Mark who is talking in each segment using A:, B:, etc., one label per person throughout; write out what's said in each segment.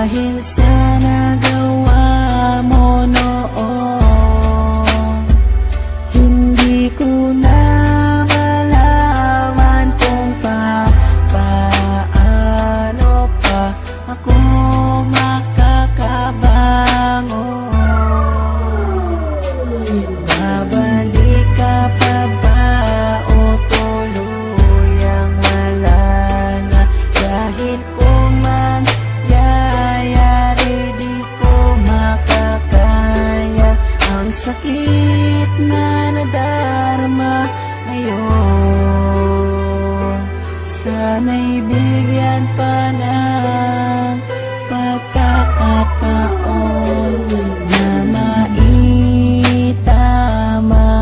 A: dahil sana. ngayon Sana'y bigyan pa ng pagkakataon Na maitama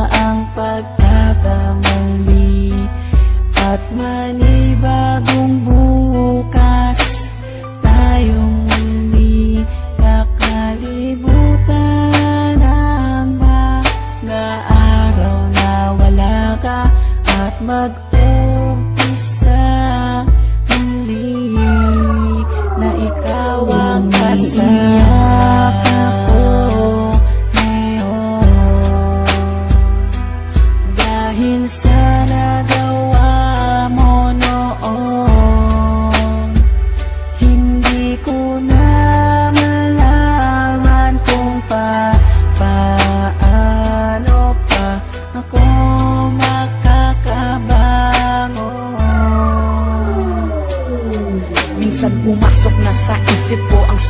A: ang pagkakamali At manibagong buhay mag-umpisa muli na ikaw ang kasama.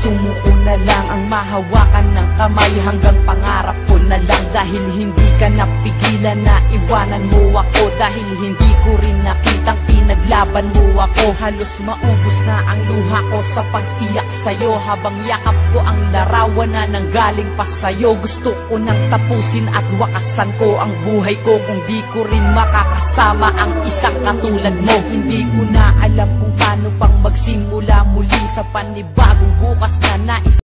A: Sumuko na lang Ang mahawakan ng kamay hanggang pangarap ko na lang. Dahil hindi ka napigilan na iwanan mo ako. Dahil hindi ko rin nakitang pinaglaban mo ako. Halos maubos na ang luha ko sa pag-iyak sa'yo. Habang yakap ko ang larawan na nanggaling pa sa'yo. Gusto ko nang tapusin at wakasan ko ang buhay ko. Kung di ko rin makakasama ang isang katulad mo. Hindi ko na alam kung paano pang magsimula muli sa panibagong bukas na nais